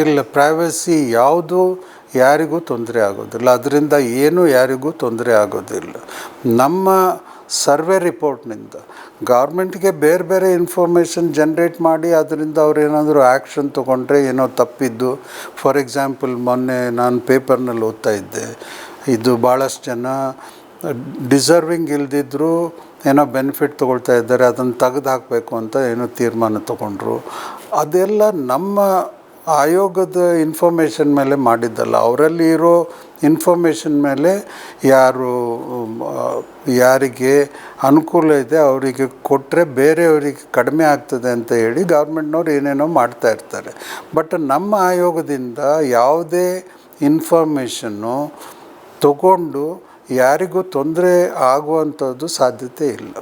ಇಲ್ಲ ಪ್ರೈವಸಿ ಯಾವುದು ಯಾರಿಗೂ ತೊಂದರೆ ಆಗೋದಿಲ್ಲ. ಅದರಿಂದ ಏನು ಯಾರಿಗೂ ತೊಂದರೆ ಆಗೋದಿಲ್ಲ. ನಮ್ಮ ಸರ್ವೆ ರಿಪೋರ್ಟ್ನಿಂದ, ಗೌರ್ಮೆಂಟ್ಗೆ ಬೇರೆ ಬೇರೆ ಇನ್ಫಾರ್ಮೇಷನ್ ಜನ್ರೇಟ್ ಮಾಡಿ ಅದರಿಂದ ಅವ್ರು ಏನಾದರೂ ಆ್ಯಕ್ಷನ್ ತೊಗೊಂಡ್ರೆ ಏನೋ ತಪ್ಪಿದ್ದು. ಫಾರ್ ಎಕ್ಸಾಂಪಲ್ ಮೊನ್ನೆ ನಾನು ಪೇಪರ್ನಲ್ಲಿ ಓದ್ತಾ ಇದ್ದೆ. ಇದು ಭಾಳಷ್ಟು ಜನ ಡಿಸರ್ವಿಂಗ್ ಇಲ್ದಿದ್ದರೂ ಏನೋ ಬೆನಿಫಿಟ್ ತೊಗೊಳ್ತಾ ಇದ್ದಾರೆ, ಅದನ್ನು ತೆಗೆದು ಹಾಕಬೇಕು ಅಂತ ಏನೋ ತೀರ್ಮಾನ ತೊಗೊಂಡ್ರು. ಅದೆಲ್ಲ ನಮ್ಮ ಆಯೋಗದ ಇನ್ಫಾರ್ಮೇಷನ್ ಮೇಲೆ ಮಾಡಿದ್ದಲ್ಲ. ಅವರಲ್ಲಿ ಇರೋ ಇನ್ಫಾರ್ಮೇಷನ್ ಮೇಲೆ ಯಾರು ಯಾರಿಗೆ ಅನುಕೂಲ ಇದೆ ಅವರಿಗೆ ಕೊಟ್ಟರೆ ಬೇರೆಯವರಿಗೆ ಕಡಿಮೆ ಆಗ್ತದೆ ಅಂತ ಹೇಳಿ ಗೌರ್ಮೆಂಟ್ನವ್ರು ಏನೇನೋ ಮಾಡ್ತಾ ಇರ್ತಾರೆ. ಬಟ್ ನಮ್ಮ ಆಯೋಗದಿಂದ ಯಾವುದೇ ಇನ್ಫಾರ್ಮೇಷನ್ನು ತಗೊಂಡು ಯಾರಿಗೂ ತೊಂದರೆ ಆಗುವಂಥದ್ದು ಸಾಧ್ಯತೆ ಇಲ್ಲ.